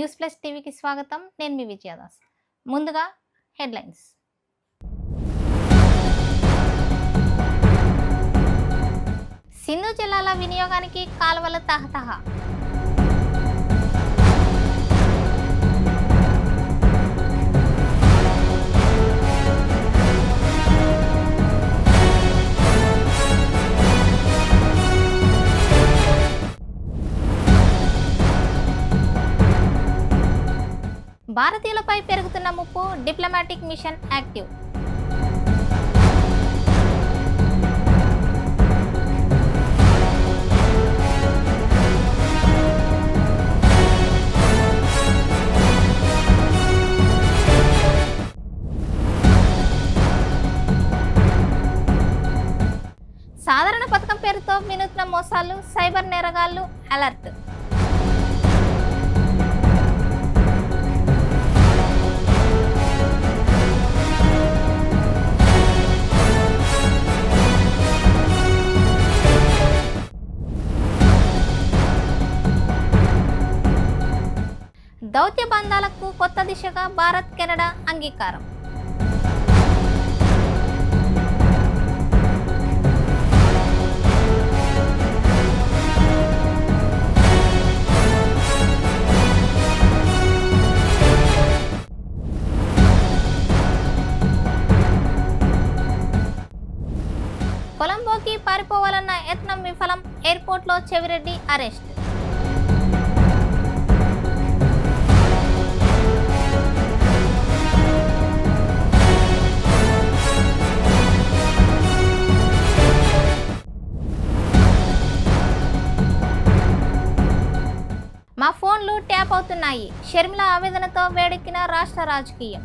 News plus టీవీకి స్వాగతం. నేను మీ విజయదాస్. ముందుగా హెడ్లైన్స్. సింధు జిల్లాల వినియోగానికి కాలువల తహతహ. భారతీయులపై పెరుగుతున్న ముప్పు డిప్లొమాటిక్ మిషన్ యాక్టివ్. సాధారణ పథకం పేరుతో వినూత్న మోసాలు సైబర్ నేరగాళ్ళు అలర్ట్. దౌత్య బంధాలకు కొత్త దిశగా భారత్ కెనడా అంగీకారం. కొలంబోకి పారిపోవాలన్న యత్నం విఫలం ఎయిర్పోర్ట్లో చెవిరెడ్డి అరెస్ట్. మా ఫోన్లు ట్యాప్ అవుతున్నాయి. షర్మిల ఆవేదనతో వేడెక్కిన రాష్ట్ర రాజకీయం.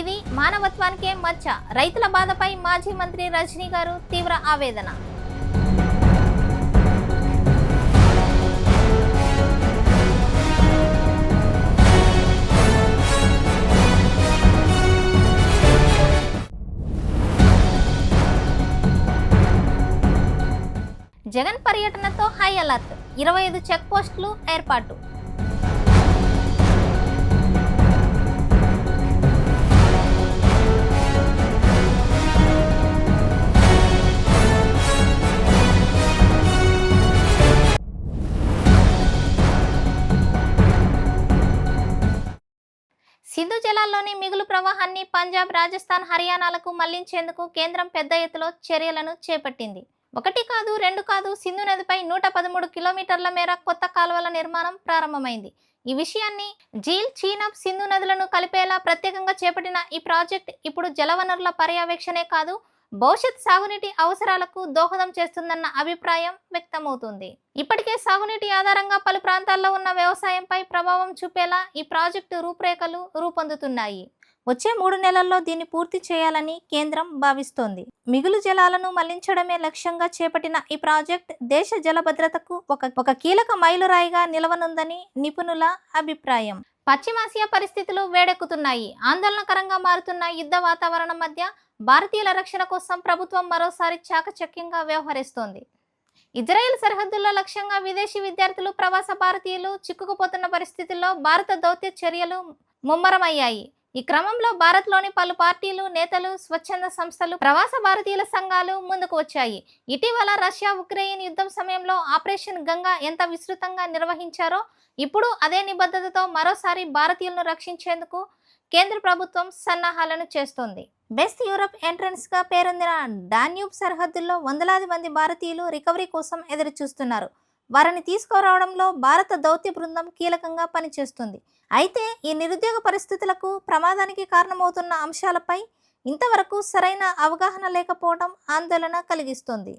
ఇది మానవత్వానికే మచ్చ. రైతుల బాధపై మాజీ మంత్రి రజనీ గారు తీవ్ర ఆవేదన. జగన్ పర్యటనతో హై అలర్ట్. ఇరవై ఐదు చెక్ పోస్టులు ఏర్పాటు. సింధు జలాల్లోని మిగులు ప్రవాహాన్ని పంజాబ్ రాజస్థాన్ హర్యానాలకు మళ్ళించేందుకు కేంద్రం పెద్ద ఎత్తులో చర్యలను చేపట్టింది. ఒకటి కాదు రెండు కాదు సింధు నదిపై నూట పదమూడు కిలోమీటర్ల మేర కొత్త కాలువల నిర్మాణం ప్రారంభమైంది. ఈ విషయాన్ని జీల్ చీనబ్ సింధు నదులను కలిపేలా ప్రత్యేకంగా చేపట్టిన ఈ ప్రాజెక్ట్ ఇప్పుడు జలవనరుల పర్యవేక్షణే కాదు భవిష్యత్ సాగునీటి అవసరాలకు దోహదం చేస్తుందన్న అభిప్రాయం వ్యక్తమవుతుంది. ఇప్పటికే సాగునీటి ఆధారంగా పలు ప్రాంతాల్లో ఉన్న వ్యవసాయంపై ప్రభావం చూపేలా ఈ ప్రాజెక్టు రూపురేఖలు రూపొందుతున్నాయి. వచ్చే మూడు నెలల్లో దీన్ని పూర్తి చేయాలని కేంద్రం భావిస్తోంది. మిగులు జలాలను మళ్ళించడమే లక్ష్యంగా చేపట్టిన ఈ ప్రాజెక్ట్ దేశ జల భద్రతకు ఒక ఒక కీలక మైలురాయిగా నిలవనుందని నిపుణుల అభిప్రాయం. పశ్చిమాసియా పరిస్థితులు వేడెక్కుతున్నాయి. ఆందోళనకరంగా మారుతున్న యుద్ధ వాతావరణం మధ్య భారతీయుల రక్షణ కోసం ప్రభుత్వం మరోసారి చాకచక్యంగా వ్యవహరిస్తోంది. ఇజ్రాయెల్ సరిహద్దుల్లో లక్ష్యంగా విదేశీ విద్యార్థులు ప్రవాస భారతీయులు చిక్కుకుపోతున్న పరిస్థితుల్లో భారత దౌత్య చర్యలు ముమ్మరమయ్యాయి. ఈ క్రమంలో భారత్లోని పలు పార్టీలు నేతలు స్వచ్ఛంద సంస్థలు ప్రవాస భారతీయుల సంఘాలు ముందుకు వచ్చాయి. ఇటీవల రష్యా ఉక్రెయిన్ యుద్ధం సమయంలో ఆపరేషన్ గంగా ఎంత విస్తృతంగా నిర్వహించారో ఇప్పుడు అదే నిబద్ధతతో మరోసారి భారతీయులను రక్షించేందుకు కేంద్ర ప్రభుత్వం సన్నాహాలను చేస్తోంది. బెస్ట్ యూరప్ ఎంట్రన్స్గా పేరొందిన డాన్యూబ్ సరిహద్దుల్లో వందలాది మంది భారతీయులు రికవరీ కోసం ఎదురు చూస్తున్నారు వారిని తీసుకురావడంలో భారత దౌత్య బృందం కీలకంగా పనిచేస్తుంది. అయితే ఈ నిరుద్యోగ పరిస్థితులకు ప్రమాదానికి కారణమవుతున్న అంశాలపై ఇంతవరకు సరైన అవగాహన లేకపోవడం ఆందోళన కలిగిస్తుంది.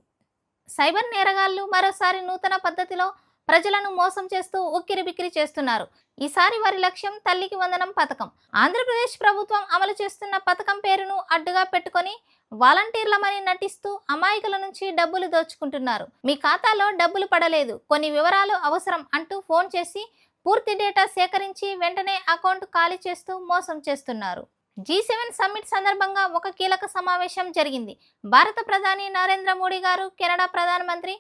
సైబర్ నేరగాళ్ళు మరోసారి నూతన పద్ధతిలో ప్రజలను మోసం చేస్తూ ఉక్కిరి బిక్కిరి చేస్తున్నారు. ఈసారి వారి లక్ష్యం తల్లికి వందనం పథకం. ఆంధ్రప్రదేశ్ ప్రభుత్వం అమలు చేస్తున్న పథకం పేరును అడ్డుగా పెట్టుకొని వాలంటీర్లమని నటిస్తూ అమాయకుల నుంచి డబ్బులు దోచుకుంటున్నారు. మీ ఖాతాలో డబ్బులు పడలేదు. కొన్ని వివరాలు అవసరం అంటూ ఫోన్ చేసి పూర్తి డేటా సేకరించి వెంటనే అకౌంట్ ఖాళీ చేస్తూ మోసం చేస్తున్నారు. జీ సెవెన్ సమ్మిట్ సందర్భంగా ఒక కీలక సమావేశం జరిగింది. భారత ప్రధాని నరేంద్ర మోడీ గారు కెనడా ప్రధానమంత్రి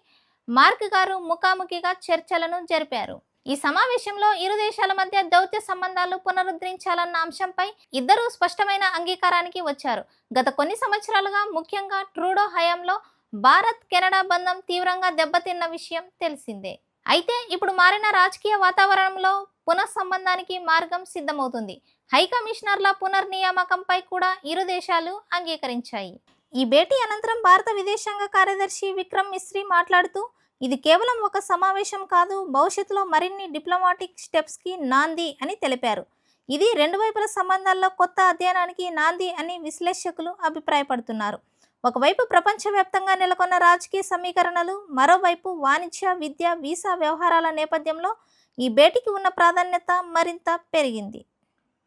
మార్క్ గారు ముఖాముఖిగా చర్చలను జరిపారు. ఈ సమావేశంలో ఇరు దేశాల మధ్య దౌత్య సంబంధాలు పునరుద్ధరించాలన్న అంశంపై ఇద్దరూ స్పష్టమైన అంగీకారానికి వచ్చారు. గత కొన్ని సంవత్సరాలుగా ముఖ్యంగా ట్రూడో హయాంలో భారత్ కెనడా బంధం తీవ్రంగా దెబ్బతిన్న విషయం తెలిసిందే. అయితే ఇప్పుడు మారిన రాజకీయ వాతావరణంలో పునఃసంబంధానికి మార్గం సిద్ధమవుతుంది. హైకమిషనర్ల పునర్నియామకంపై కూడా ఇరు దేశాలు అంగీకరించాయి. ఈ భేటీ అనంతరం భారత విదేశాంగ కార్యదర్శి విక్రమ్ మిశ్రీ మాట్లాడుతూ ఇది కేవలం ఒక సమావేశం కాదు భవిష్యత్తులో మరిన్ని డిప్లొమాటిక్ స్టెప్స్కి నాంది అని తెలిపారు. ఇది రెండు వైపుల సంబంధాల్లో కొత్త అధ్యయనానికి నాంది అని విశ్లేషకులు అభిప్రాయపడుతున్నారు. ఒకవైపు ప్రపంచవ్యాప్తంగా నెలకొన్న రాజకీయ సమీకరణలు మరోవైపు వాణిజ్య విద్య వీసా వ్యవహారాల నేపథ్యంలో ఈ భేటీకి ఉన్న ప్రాధాన్యత మరింత పెరిగింది.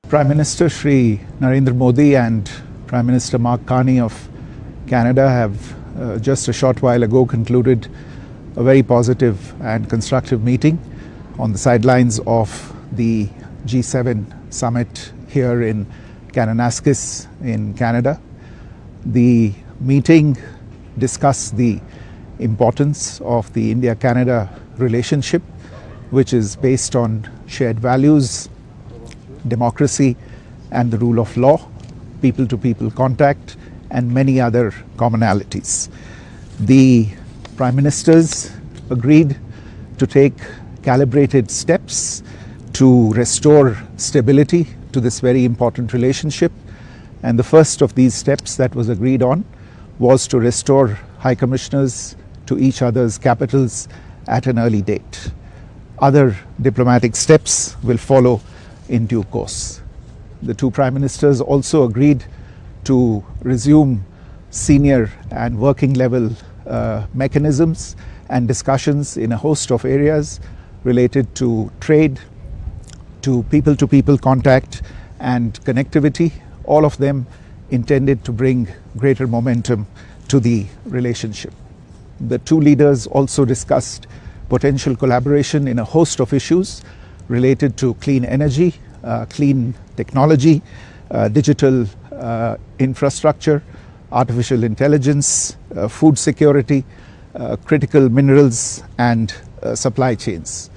Prime Minister Shri Narendra Modi and Prime Minister Mark Carney of Canada have uh, just a short while ago concluded a very positive and constructive meeting on the sidelines of the G7 summit here in Kananaskis in Canada. The meeting discussed the importance of the India Canada relationship, which is based on shared values, democracy and the rule of law, people to people contact, and many other commonalities. The Prime Ministers agreed to take calibrated steps to restore stability to this very important relationship. And the first of these steps that was agreed on was to restore High Commissioners to each other's capitals at an early date. Other diplomatic steps will follow in due course. The two prime ministers also agreed to resume senior and working level uh, mechanisms and discussions in a host of areas related to trade, to people to people contact, and connectivity, all of them intended to bring greater momentum to the relationship. The two leaders also discussed potential collaboration in a host of issues related to clean energy, uh, clean technology, uh, digital infrastructure, artificial intelligence, uh, food security, uh, critical minerals, and uh, supply chains.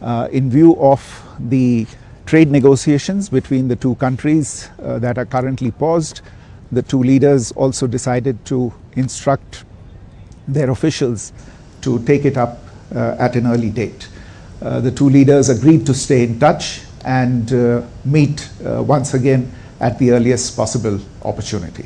Uh, in view of the trade negotiations between the two countries uh, that are currently paused, the two leaders also decided to instruct their officials to take it up uh, at an early date. Uh, the two leaders agreed to stay in touch and uh, meet uh, once again at the earliest possible opportunity.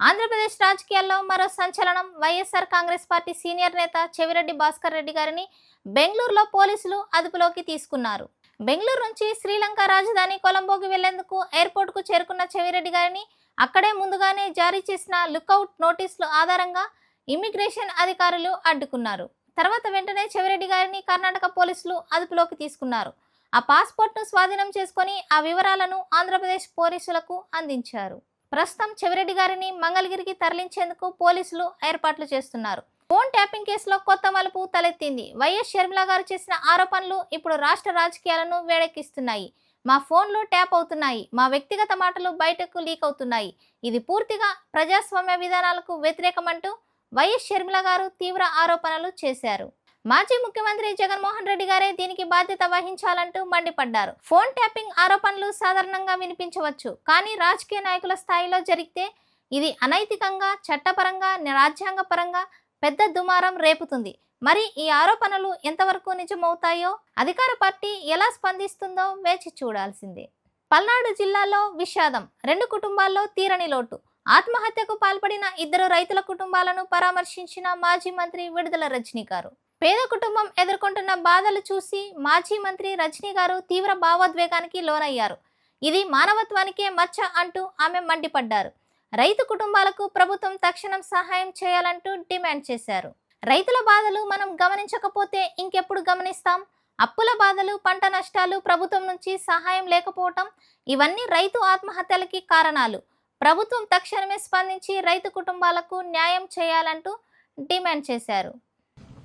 Andhra Pradesh రాజకీయాల్లో మరో సంచలనం. YSR Congress party senior నేత చెవిరెడ్డి భాస్కర్ రెడ్డి గారిని బెంగళూరులో పోలీసులు అదుపులోకి తీసుకున్నారు. బెంగళూరు నుంచి శ్రీలంక రాజధాని కొలంబోకి వెళ్ళేందుకు ఎయిర్పోర్ట్కు చేరుకున్న చెవిరెడ్డి గారిని అక్కడే ముందుగానే జారీ చేసిన లుకౌట్ నోటీసుల ఆధారంగా ఇమ్మిగ్రేషన్ అధికారులు అడ్డుకున్నారు. తర్వాత వెంటనే చెవిరెడ్డి గారిని కర్ణాటక పోలీసులు అదుపులోకి తీసుకున్నారు. ఆ పాస్పోర్ట్ను స్వాధీనం చేసుకొని ఆ వివరాలను ఆంధ్రప్రదేశ్ పోలీసులకు అందించారు. ప్రస్తుతం చెవిరెడ్డి గారిని మంగళగిరికి తరలించేందుకు పోలీసులు ఏర్పాట్లు చేస్తున్నారు. ఫోన్ ట్యాపింగ్ కేసులో కొత్త మలుపు తలెత్తింది. వైఎస్ షర్మిల గారు చేసిన ఆరోపణలు ఇప్పుడు రాష్ట్ర రాజకీయాలను వేడెక్కిస్తున్నాయి. మా ఫోన్లు ట్యాప్ అవుతున్నాయి. మా వ్యక్తిగత మాటలు బయటకు లీక్ అవుతున్నాయి. ఇది పూర్తిగా ప్రజాస్వామ్య విధానాలకు వ్యతిరేకమంటూ వైఎస్ షర్మిల గారు తీవ్ర ఆరోపణలు చేశారు. మాజీ ముఖ్యమంత్రి జగన్మోహన్ రెడ్డి గారే దీనికి బాధ్యత వహించాలంటూ మండిపడ్డారు. ఫోన్ ట్యాపింగ్ ఆరోపణలు సాధారణంగా వినిపించవచ్చు. కానీ రాజకీయ నాయకుల స్థాయిలో జరిగితే ఇది అనైతికంగా చట్టపరంగా రాజ్యాంగపరంగా పెద్ద దుమారం రేపుతుంది. మరి ఈ ఆరోపణలు ఎంతవరకు నిజమవుతాయో అధికార పార్టీ ఎలా స్పందిస్తుందో వేచి చూడాల్సిందే. పల్నాడు జిల్లాలో విషాదం. రెండు కుటుంబాల్లో తీరని లోటు. ఆత్మహత్యకు పాల్పడిన ఇద్దరు రైతుల కుటుంబాలను పరామర్శించిన మాజీ మంత్రి విడుదల రజనీ గారు పేద కుటుంబం ఎదుర్కొంటున్న బాధలు చూసి మాజీ మంత్రి రజనీ గారు తీవ్ర భావోద్వేగానికి లోనయ్యారు. ఇది మానవత్వానికే మచ్చ అంటూ ఆమె మండిపడ్డారు. రైతు కుటుంబాలకు ప్రభుత్వం తక్షణం సహాయం చేయాలంటూ డిమాండ్ చేశారు. రైతుల బాధలు మనం గమనించకపోతే ఇంకెప్పుడు గమనిస్తాం? అప్పుల బాధలు పంట నష్టాలు ప్రభుత్వం నుంచి సహాయం లేకపోవటం ఇవన్నీ రైతు ఆత్మహత్యలకి కారణాలు. ప్రభుత్వం తక్షణమే స్పందించి రైతు కుటుంబాలకు న్యాయం చేయాలంటూ డిమాండ్ చేశారు.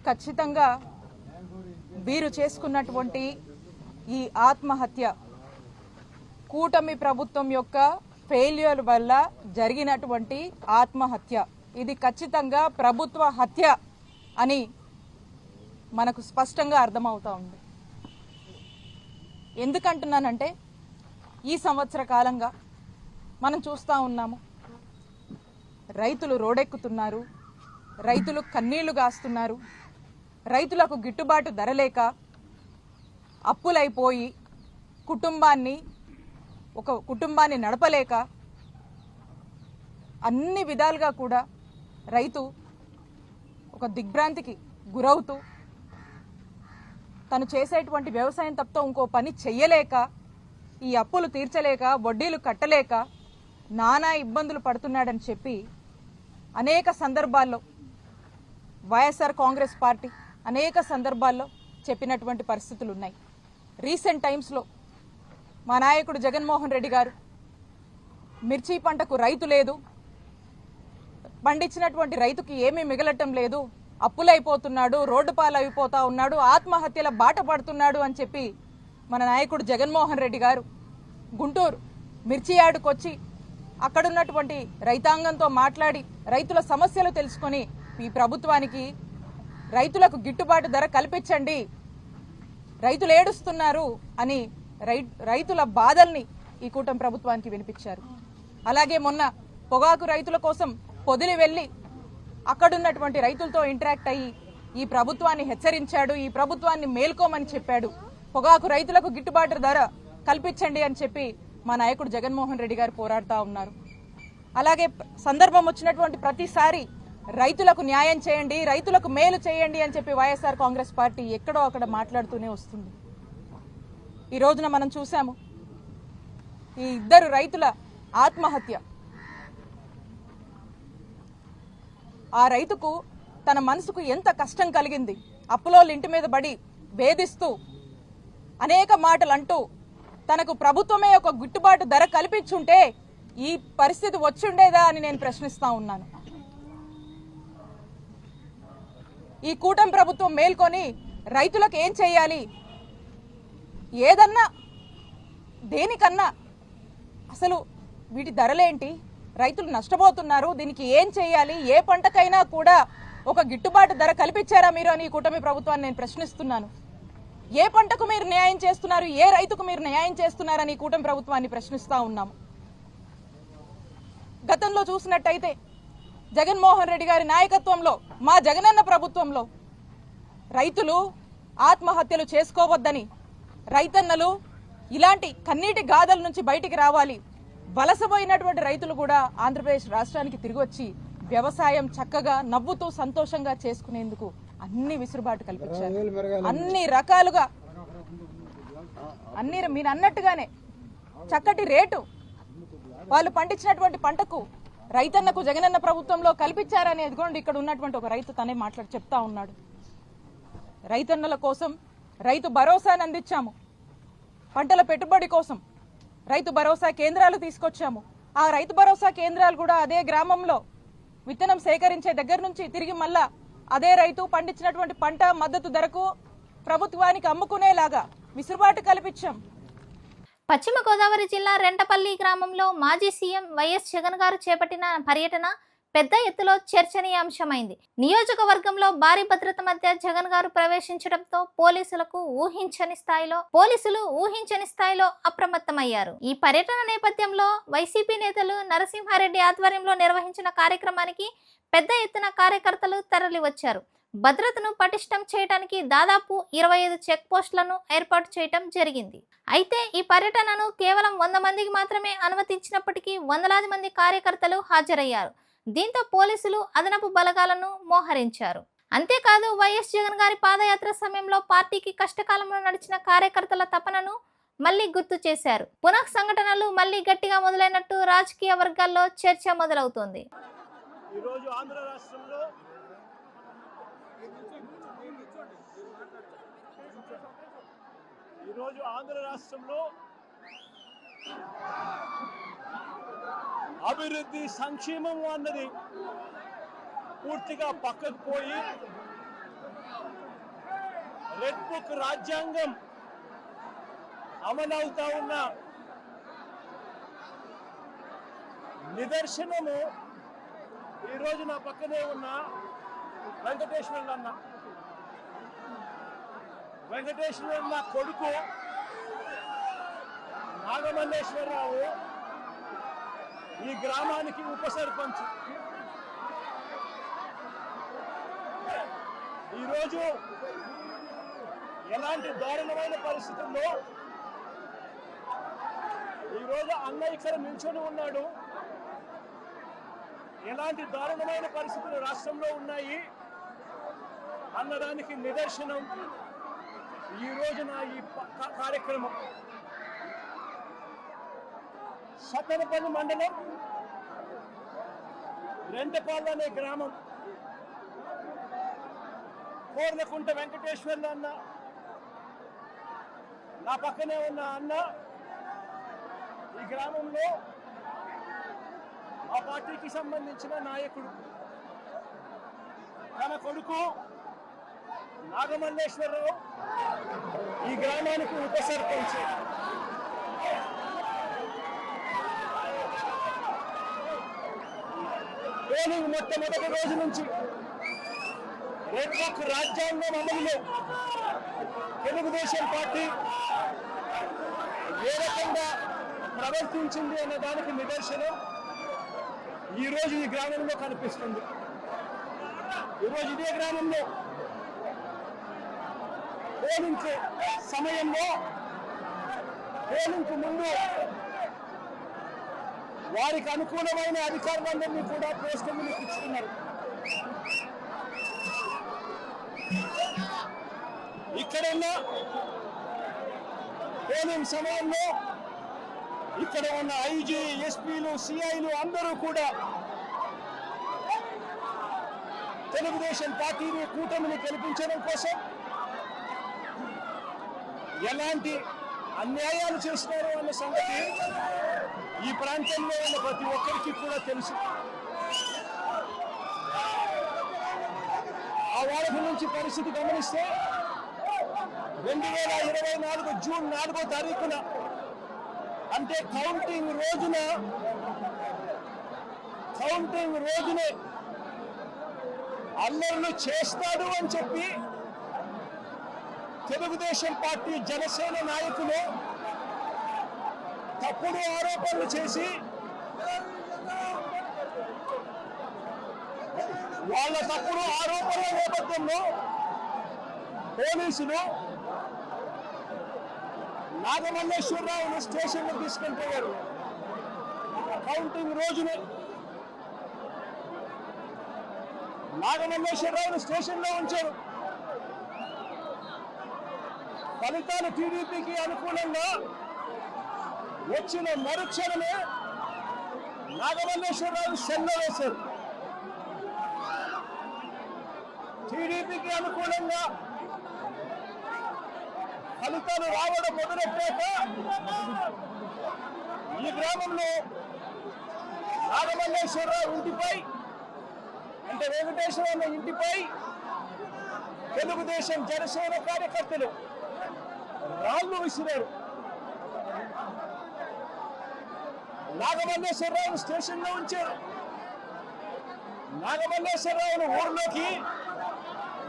ఖచ్చితంగా వీరు చేసుకున్నటువంటి ఈ ఆత్మహత్య కూటమి ప్రభుత్వం యొక్క ఫెయిల్యూర్ వల్ల జరిగినటువంటి ఆత్మహత్య. ఇది ఖచ్చితంగా ప్రభుత్వ హత్య అని మనకు స్పష్టంగా అర్థమవుతా ఉంది. ఎందుకంటున్నానంటే ఈ సంవత్సర కాలంగా మనం చూస్తూ ఉన్నాము. రైతులు రోడెక్కుతున్నారు. రైతులు కన్నీళ్ళు గాస్తున్నారు. రైతులకు గిట్టుబాటు ధర లేక అప్పులైపోయి కుటుంబాన్ని ఒక కుటుంబాన్ని నడపలేక అన్ని విధాలుగా కూడా రైతు ఒక దిగ్భ్రాంతికి గురవుతూ తను చేసేటువంటి వ్యవసాయం తప్ప ఇంకో పని చెయ్యలేక ఈ అప్పులు తీర్చలేక వడ్డీలు కట్టలేక నానా ఇబ్బందులు పడుతున్నాడని చెప్పి అనేక సందర్భాల్లో వైఎస్ఆర్ కాంగ్రెస్ పార్టీ అనేక సందర్భాల్లో చెప్పినటువంటి పరిస్థితులు ఉన్నాయి రీసెంట్ టైమ్స్లో మా నాయకుడు జగన్మోహన్ రెడ్డి గారు మిర్చి పంటకు రైతు లేదు పండించినటువంటి రైతుకి ఏమీ మిగలటం లేదు అప్పులైపోతున్నాడు రోడ్డు పాలైపోతా ఉన్నాడు ఆత్మహత్యల బాట పడుతున్నాడు అని చెప్పి మన నాయకుడు జగన్మోహన్ రెడ్డి గారు గుంటూరు మిర్చి యార్డుకు వచ్చి అక్కడున్నటువంటి రైతాంగంతో మాట్లాడి రైతుల సమస్యలు తెలుసుకొని ఈ ప్రభుత్వానికి రైతులకు గిట్టుబాటు ధర కల్పించండి. రైతులు ఏడుస్తున్నారు అని రైతుల బాధల్ని ఈ కూటమి ప్రభుత్వానికి వినిపించారు. అలాగే మొన్న పొగాకు రైతుల కోసం పొదిలి వెళ్ళి అక్కడున్నటువంటి రైతులతో ఇంటరాక్ట్ అయ్యి ఈ ప్రభుత్వాన్ని హెచ్చరించాడు ఈ ప్రభుత్వాన్ని మేల్కోమని చెప్పాడు. పొగాకు రైతులకు గిట్టుబాటు ధర కల్పించండి అని చెప్పి మా నాయకుడు జగన్మోహన్ రెడ్డి గారు పోరాడుతూ ఉన్నారు. అలాగే సందర్భం వచ్చినటువంటి ప్రతిసారి రైతులకు న్యాయం చేయండి రైతులకు మేలు చేయండి అని చెప్పి వైఎస్ఆర్ కాంగ్రెస్ పార్టీ ఎక్కడో అక్కడ మాట్లాడుతూనే వస్తుంది. ఈ రోజున మనం చూసాము ఈ ఇద్దరు రైతుల ఆత్మహత్య. ఆ రైతుకు తన మనసుకు ఎంత కష్టం కలిగింది అప్పులోళ్ళ ఇంటి మీద పడి వేధిస్తూ అనేక మాటలు అంటూ తనకు ప్రభుత్వమే ఒక గిట్టుబాటు ధర కల్పించుంటే ఈ పరిస్థితి వచ్చుండేదా అని నేను ప్రశ్నిస్తా ఉన్నాను. ఈ కూటమి ప్రభుత్వం మేల్కొని రైతులకు ఏం చేయాలి? ఏదన్నా దేనికన్నా అసలు వీటి ధరలేంటి? రైతులు నష్టపోతున్నారు దీనికి ఏం చేయాలి? ఏ పంటకైనా కూడా ఒక గిట్టుబాటు ధర కల్పించారా మీరు అని ఈ కూటమి ప్రభుత్వాన్ని నేను ప్రశ్నిస్తున్నాను. ఏ పంటకు మీరు న్యాయం చేస్తున్నారు? ఏ రైతుకు మీరు న్యాయం చేస్తున్నారని ఈ కూటమి ప్రభుత్వాన్ని ప్రశ్నిస్తూ ఉన్నాము. గతంలో చూసినట్టయితే జగన్మోహన్ రెడ్డి గారి నాయకత్వంలో మా జగనన్న ప్రభుత్వంలో రైతులు ఆత్మహత్యలు చేసుకోవద్దని రైతన్నలు ఇలాంటి కన్నీటి గాథల నుంచి బయటికి రావాలి. వలసపోయినటువంటి రైతులు కూడా ఆంధ్రప్రదేశ్ రాష్ట్రానికి తిరిగి వచ్చి వ్యవసాయం చక్కగా నవ్వుతూ సంతోషంగా చేసుకునేందుకు అన్ని విసురుబాటు కల్పించారు. అన్ని రకాలుగా అన్ని మీరు అన్నట్టుగానే చక్కటి రేటు వాళ్ళు పండించినటువంటి పంటకు రైతన్నకు జగనన్న ప్రభుత్వంలో కల్పించారని ఎదుగోండి ఇక్కడ ఉన్నటువంటి ఒక రైతు తనే మాట్లాడి చెప్తా ఉన్నాడు. రైతన్నల కోసం రైతు భరోసాను అందించాము పంటల పెట్టుబడి కోసం రైతు భరోసా కేంద్రాలు తీసుకొచ్చాము. ఆ రైతు భరోసా కేంద్రాలు కూడా అదే గ్రామంలో విత్తనం సేకరించే దగ్గర నుంచి తిరిగి మళ్ళా అదే రైతు పండించినటువంటి పంట మద్దతు ధరకు ప్రభుత్వానికి అమ్ముకునేలాగా విసురుబాటు కల్పించాం. పశ్చిమ గోదావరి జిల్లా రెంటపల్లి గ్రామంలో మాజీ సీఎం వైఎస్ జగన్ గారు చేపట్టిన పర్యటన పెద్ద ఎత్తులో చర్చనీయాంశమైంది. నియోజకవర్గంలో భారీ భద్రత మధ్య జగన్ గారు ప్రవేశించడంతో పోలీసులకు ఊహించని స్థాయిలో పోలీసులు ఊహించని స్థాయిలో అప్రమత్తమయ్యారు. ఈ పర్యటన నేపథ్యంలో వైసీపీ నేతలు నరసింహారెడ్డి ఆధ్వర్యంలో నిర్వహించిన కార్యక్రమానికి పెద్ద ఎత్తున కార్యకర్తలు తరలివచ్చారు. భద్రతను పటిష్టం చేయడానికి దాదాపు ఇరవై ఐదు చెక్ పోస్టులను ఏర్పాటు చేయటం జరిగింది. అయితే ఈ పర్యటనను కేవలం వంద మందికి మాత్రమే అనుమతించినప్పటికీ వందలాది మంది కార్యకర్తలు హాజరయ్యారు. దీంతో పోలీసులు అదనపు బలగాలను మోహరించారు. అంతేకాదు వైఎస్ జగన్ గారి పాదయాత్ర సమయంలో పార్టీకి కష్టకాలంలో నడిచిన కార్యకర్తల తపనను మళ్ళీ గుర్తు చేశారు. పునః సంఘటనలు మళ్ళీ గట్టిగా మొదలైనట్టు రాజకీయ వర్గాల్లో చర్చ మొదలవుతోంది. ఈరోజు ఆంధ్ర రాష్ట్రంలో ఈరోజు ఆంధ్ర రాష్ట్రంలో అభివృద్ధి సంక్షేమం అన్నది పూర్తిగా పక్కకు పోయి రెడ్ బుక్ రాజ్యాంగం అమలవుతా ఉన్న నిదర్శనము ఈరోజు నా పక్కనే ఉన్న వెంకటేశ్వరుడు అన్న వెంకటేశ్వరుడు నా కొడుకు నాగమల్లేశ్వరరావు ఈ గ్రామానికి ఉప సర్పంచ్ ఈరోజు ఎలాంటి దారుణమైన పరిస్థితుల్లో ఈరోజు అన్నయ్య ఇక్కడ నిల్చొని ఉన్నాడు. ఎలాంటి దారుణమైన పరిస్థితులు రాష్ట్రంలో ఉన్నాయి అన్నదానికి నిదర్శనం ఈ రోజున ఈ కార్యక్రమం. సత్తనపల్లి మండలం రెంటపాళ్ళు అనే గ్రామం. కోర్లకుంట వెంకటేశ్వర్లు అన్న నా పక్కనే ఉన్న అన్న ఈ గ్రామంలో ఆ పార్టీకి సంబంధించిన నాయకుడు. తన కొడుకు నాగమల్లేశ్వరరావు ఈ గ్రామానికి ఉప సర్పంచ్ పోలింగ్ మొట్టమొదటి రోజు నుంచి రెడ్ రాజ్యాంగం అమలులో తెలుగుదేశం పార్టీ ఏ రకంగా ప్రవర్తించింది అన్న దానికి నిదర్శనం. ఈ రోజు ఈ గ్రామంలో కనిపిస్తుంది. ఈరోజు ఇదే గ్రామంలో పోలించే సమయంలో పోలింగ్ ముందు వారికి అనుకూలమైన అధికారులందరినీ కూడా పోస్టర్లు ఇచ్చుకున్నారు. ఇక్కడ పోలింగ్ సమయంలో ఇక్కడ ఉన్న ఐజీ ఎస్పీలు సిఐలు అందరూ కూడా తెలుగుదేశం పార్టీని కూటమిని గెలిపించడం కోసం ఎలాంటి అన్యాయాలు చేస్తున్నారు అన్న సంగతి ఈ ప్రాంతంలో ఉన్న ప్రతి ఒక్కరికి కూడా తెలుసు. ఆ వాడక నుంచి పరిస్థితి గమనిస్తే రెండు వేల ఇరవై నాలుగు జూన్ నాలుగో తారీఖున అంటే కౌంటింగ్ రోజున కౌంటింగ్ రోజునే అల్లర్లు చేస్తాడు అని చెప్పి తెలుగుదేశం పార్టీ జనసేన నాయకులు తప్పుడు ఆరోపణలు చేసి వాళ్ళ తప్పుడు ఆరోపణల నేపథ్యంలో పోలీసులు నాగమల్లేశ్వరరావును స్టేషన్లో తీసుకెళ్ళిపోయారు. కౌంటింగ్ రోజునే. నాగమల్లేశ్వరరావును స్టేషన్లో ఉంచారు. ఫలితాలు టీడీపీకి అనుకూలంగా వచ్చిన మరుక్షణమే నాగమల్లేశ్వరరావు సెల్లో వేశారు. టీడీపీకి అనుకూలంగా ఫలితాలు రావడం మొదలెట్టాక ఈ గ్రామంలో నాగమల్లేశ్వరరావు ఇంటిపై అంటే వెంకటేశ్వర ఇంటిపై తెలుగుదేశం జనసేన కార్యకర్తలు రాళ్ళు విసిరారు. నాగమల్లేశ్వరరావును స్టేషన్లో ఉంచారు. నాగమల్లేశ్వరరావును ఊరిలోకి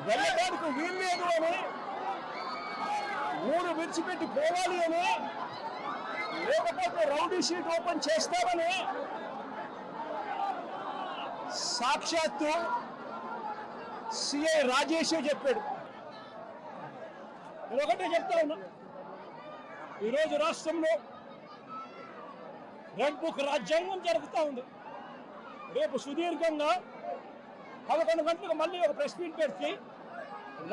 వెళ్ళడానికి వీల్లేదు అని ఊరు విడిచిపెట్టి పోవాలి అని లేకపోతే రౌడీ షీట్ ఓపెన్ చేస్తామని సాక్షాత్తు సిఐ రాజేష్ చెప్పాడు. నేను ఒకటే చెప్తా ఉన్నా. ఈరోజు రాష్ట్రంలో రెడ్ బుక్ రాజ్యాంగం జరుగుతూ ఉంది. రేపు సుదీర్ఘంగా పదకొండు గంటలకు మళ్ళీ ఒక ప్రెస్ మీట్ పెడితే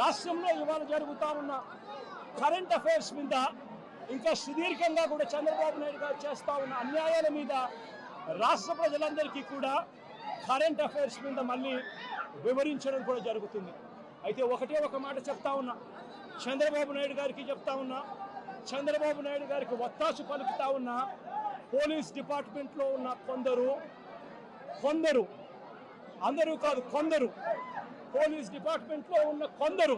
రాష్ట్రంలో ఇవాళ జరుగుతా ఉన్న కరెంట్ అఫైర్స్ మీద ఇంకా సుదీర్ఘంగా కూడా చంద్రబాబు నాయుడు గారు చేస్తా ఉన్న అన్యాయాల మీద రాష్ట్ర ప్రజలందరికీ కూడా కరెంట్ అఫైర్స్ మీద మళ్ళీ వివరించడం కూడా జరుగుతుంది. అయితే ఒకటే ఒక మాట చెప్తా ఉన్నా. చంద్రబాబు నాయుడు గారికి చెప్తా ఉన్నా. చంద్రబాబు నాయుడు గారికి ఒత్తాసు పలుకుతా ఉన్న. పోలీస్ డిపార్ట్మెంట్లో ఉన్న కొందరు కొందరు అందరూ కాదు కొందరు పోలీస్ డిపార్ట్మెంట్లో ఉన్న కొందరు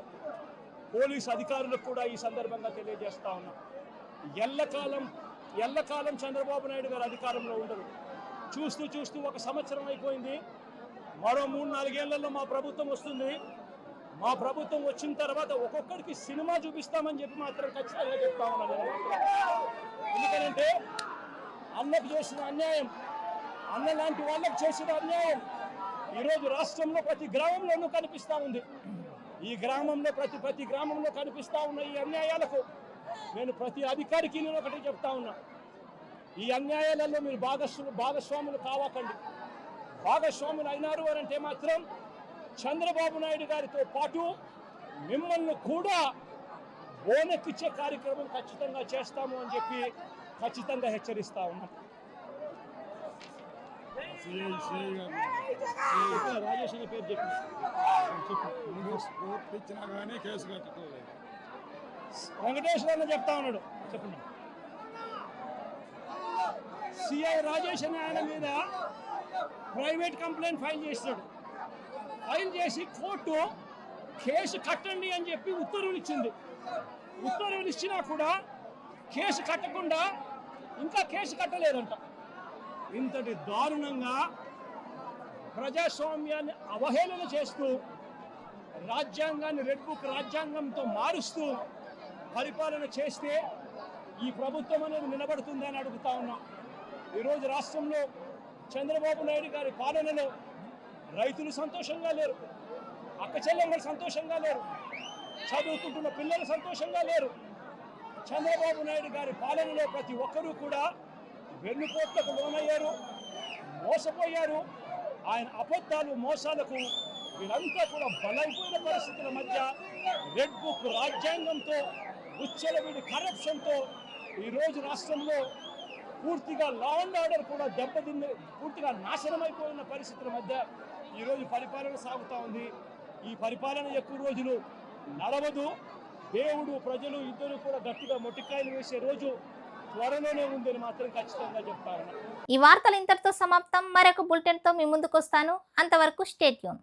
పోలీస్ అధికారులకు కూడా ఈ సందర్భంగా తెలియజేస్తా ఉన్నా. ఎల్లకాలం ఎల్లకాలం చంద్రబాబు నాయుడు గారు అధికారంలో ఉండరు. చూస్తూ చూస్తూ ఒక సంవత్సరం అయిపోయింది. మరో మూడు నాలుగేళ్ళలో మా ప్రభుత్వం వస్తుంది. మా ప్రభుత్వం వచ్చిన తర్వాత ఒక్కొక్కడికి సినిమా చూపిస్తామని చెప్పి మాత్రం ఖచ్చితంగా చెప్తా ఉన్నాను ఎందుకంటే అన్నకు చేసిన అన్యాయం అన్న లాంటి వాళ్ళకు చేసిన అన్యాయం ఈరోజు రాష్ట్రంలో ప్రతి గ్రామంలోనూ కనిపిస్తూ ఉంది. ఈ గ్రామంలో ప్రతి ప్రతి గ్రామంలో కనిపిస్తూ ఉన్న ఈ అన్యాయాలకు నేను ప్రతి అధికారికి నేను ఒకటి చెప్తా ఉన్నా. ఈ అన్యాయాలలో మీరు భాగస్వాములు భాగస్వాములు కావకండి. భాగస్వాములు అయినారు అని అంటే మాత్రం చంద్రబాబు నాయుడు గారితో పాటు మిమ్మల్ని కూడా బోనెక్కిచ్చే కార్యక్రమం ఖచ్చితంగా చేస్తాము అని చెప్పి ఖచ్చితంగా హెచ్చరిస్తా ఉన్నాం. రాజేష్ అనే పేరు చెప్పి చెప్పు ఇచ్చినా కానీ కేసు కట్టుకోలేదు వెంకటేశ్వర అన్న చెప్తా ఉన్నాడు. చెప్పండి. సిఐ రాజేష్ అనే ఆయన మీద ప్రైవేట్ కంప్లైంట్ ఫైల్ చేస్తాడు ఫైల్ చేసి కోర్టు కేసు కట్టండి అని చెప్పి ఉత్తర్వులు ఇచ్చింది. ఉత్తర్వులు ఇచ్చినా కూడా కేసు కట్టకుండా ఇంకా కేసు కట్టలేదంట. ఇంతటి దారుణంగా ప్రజాస్వామ్యాన్ని అవహేళన చేస్తూ రాజ్యాంగాన్ని రెడ్ బుక్ రాజ్యాంగంతో మారుస్తూ పరిపాలన చేస్తే ఈ ప్రభుత్వం అనేది నిలబడుతుందని అడుగుతా ఉన్నాం. ఈరోజు రాష్ట్రంలో చంద్రబాబు నాయుడు గారి పాలనలో రైతులు సంతోషంగా లేరు అక్క చెల్లెమ్మలు సంతోషంగా లేరు చదువుకుంటున్న పిల్లలు సంతోషంగా లేరు. చంద్రబాబు నాయుడు గారి పాలనలో ప్రతి ఒక్కరూ కూడా వెన్నుపోట్లకు లోనయ్యారు? మోసపోయారు? ఆయన అబద్ధాలు మోసాలకు వీరంతా కూడా బలైపోయిన పరిస్థితుల మధ్య రెడ్ బుక్ రాజ్యాంగంతో ఉచ్చలవిడి కరప్షన్తో ఈరోజు రాష్ట్రంలో పూర్తిగా లా అండ్ ఆర్డర్ కూడా దెబ్బతిన్న పూర్తిగా నాశనమైపోయిన పరిస్థితుల మధ్య ఈరోజు పరిపాలన సాగుతూ ఉంది. ఈ పరిపాలన ఎక్కువ రోజులు నడవదు. దేవుడు ప్రజలు ఇద్దరు కూడా గట్టిగా మొట్టికాయలు వేసే రోజు త్వరలోనే ఉందని మాత్రం ఖచ్చితంగా చెప్తా ఈ వార్తలు ఇంతటితో సమాప్తం. మరొక బులెటిన్తో మీ ముందుకు వస్తాను అంతవరకు స్టేట్యూన్